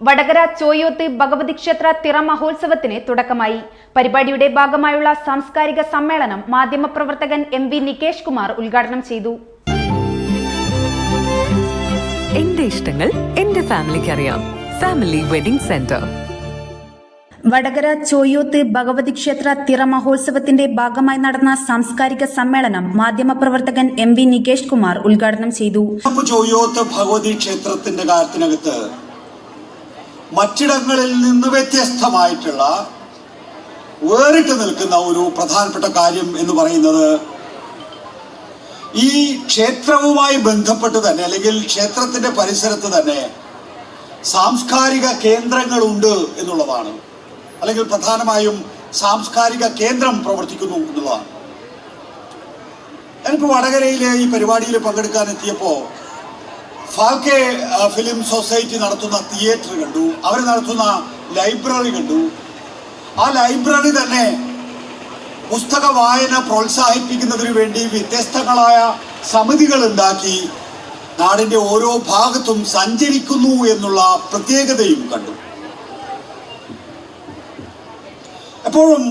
വടകര ചോയോത്ത് ഭഗവതി ക്ഷേത്ര തിറ മഹോത്സവത്തിന് തുടക്കമായി. പരിപാടിയുടെ ഭാഗമായുള്ള സാംസ്കാരിക സമ്മേളനം മാധ്യമപ്രവർത്തകൻ എം വി നികേഷ് കുമാർ ഉദ്ഘാടനം ചെയ്തു. എന്റെ ഇഷ്ടങ്ങൾ എന്റെ ഫാമിലിക്ക് അറിയാം. Family wedding centre. Vadakara Choyoth Bhagavathi ക്ഷേത്ര തിറ മഹോത്സവത്തിന്റെ ഭാഗമായി നടന്ന സാംസ്കാരിക സമ്മേളനം മാധ്യമപ്രവർത്തകൻ എം വി നികേഷ് കുമാർ ഉദ്ഘാടനം ചെയ്തു. ചോയ്യോത്ത് ഭഗവതി ക്ഷേത്രത്തിന്റെ കാര്യത്തിനകത്ത് മറ്റിടങ്ങളിൽ നിന്ന് വ്യത്യസ്തമായിട്ടുള്ള വേറിട്ട് നിൽക്കുന്ന ഒരു പ്രധാനപ്പെട്ട കാര്യം എന്ന് പറയുന്നത് ഈ ക്ഷേത്രവുമായി ബന്ധപ്പെട്ട് തന്നെ അല്ലെങ്കിൽ ക്ഷേത്രത്തിന്റെ പരിസരത്ത് തന്നെ സാംസ്കാരിക കേന്ദ്രങ്ങളുണ്ട് എന്നുള്ളതാണ്. അല്ലെങ്കിൽ പ്രധാനമായും സാംസ്കാരിക കേന്ദ്രം പ്രവർത്തിക്കുന്നു എന്നുള്ളതാണ്. ഞാനിപ്പോൾ വടകരയിലെ ഈ പരിപാടിയിൽ പങ്കെടുക്കാൻ എത്തിയപ്പോൾ ഫാൽക്കെ ഫിലിം സൊസൈറ്റി നടത്തുന്ന തിയേറ്റർ കണ്ടു. അവർ നടത്തുന്ന ലൈബ്രറി കണ്ടു. ആ ലൈബ്രറി തന്നെ പുസ്തക വായന പ്രോത്സാഹിപ്പിക്കുന്നതിന് വേണ്ടി വ്യത്യസ്തങ്ങളായ സമിതികൾ ഉണ്ടാക്കി. നാടിന്റെ ഓരോ ഭാഗത്തും സഞ്ചരിക്കുന്നു എന്നുള്ള പ്രത്യേകതയും കണ്ടു. എപ്പോഴും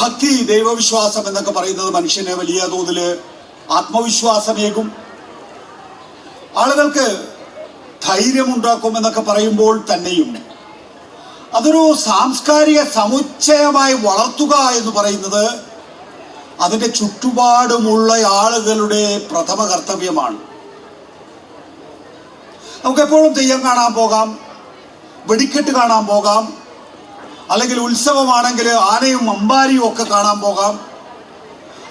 ഭക്തി ദൈവവിശ്വാസം എന്നൊക്കെ പറയുന്നത് മനുഷ്യനെ വലിയ തോതിൽ ആത്മവിശ്വാസമേകും. ആളുകൾക്ക് ധൈര്യമുണ്ടാക്കും എന്നൊക്കെ പറയുമ്പോൾ തന്നെയും അതൊരു സാംസ്കാരിക സമുച്ചയമായി വളർത്തുക എന്ന് പറയുന്നത് അതിന്റെ ചുറ്റുപാടുമുള്ള ആളുകളുടെ പ്രഥമ കർത്തവ്യമാണ്. നമുക്ക് എപ്പോഴും തെയ്യം കാണാൻ പോകാം വെടിക്കെട്ട് കാണാൻ പോകാം അല്ലെങ്കിൽ ഉത്സവമാണെങ്കിൽ ആനയും അമ്പാരിയും ഒക്കെ കാണാൻ പോകാം.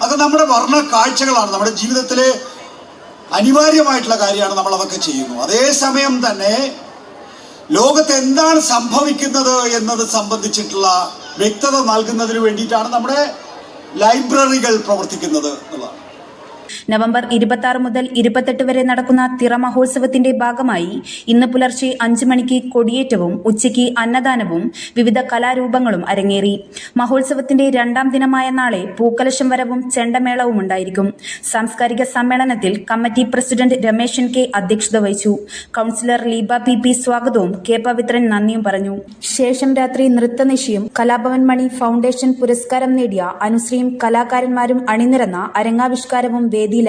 അത് നമ്മുടെ വർണ കാഴ്ചകളാണ്. നമ്മുടെ ജീവിതത്തിലെ അനിവാര്യമായിട്ടുള്ള കാര്യമാണ് നമ്മൾ അതൊക്കെ ചെയ്യുന്നു അതേസമയം തന്നെ ലോകത്ത് എന്താണ് സംഭവിക്കുന്നത് എന്നത് സംബന്ധിച്ചിട്ടുള്ള വ്യക്തത നൽകുന്നതിന് വേണ്ടിയിട്ടാണ് നമ്മുടെ ലൈബ്രറികൾ പ്രവർത്തിക്കുന്നത് എന്നുള്ളതാണ് നവംബർ ഇരുപത്തി മുതൽ ഇരുപത്തെട്ട് വരെ നടക്കുന്ന തിറ മഹോത്സവത്തിന്റെ ഭാഗമായി ഇന്ന് പുലർച്ചെ അഞ്ചു മണിക്ക് കൊടിയേറ്റവും ഉച്ചയ്ക്ക് അന്നദാനവും വിവിധ കലാരൂപങ്ങളും അരങ്ങേറി. മഹോത്സവത്തിന്റെ രണ്ടാം ദിനമായ നാളെ പൂക്കലശം വരവും ചെണ്ടമേളവും ഉണ്ടായിരിക്കും. സാംസ്കാരിക സമ്മേളനത്തിൽ കമ്മിറ്റി പ്രസിഡന്റ് രമേശൻ കെ അധ്യക്ഷത വഹിച്ചു. കൗൺസിലർ ലീബ പി പി സ്വാഗതവും കെ പവിത്രൻ നന്ദിയും പറഞ്ഞു. ശേഷം രാത്രി നൃത്തനിശയും കലാഭവൻ മണി ഫൗണ്ടേഷൻ പുരസ്കാരം നേടിയ അനുശ്രീയും കലാകാരന്മാരും അണിനിരന്ന അരങ്ങാവിഷ്കാരവും വേദിയിൽ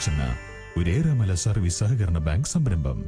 വെളിച്ചെണ്ണ ഒരേറെമല സർവീസ് സഹകരണ ബാങ്ക് സംരംഭം.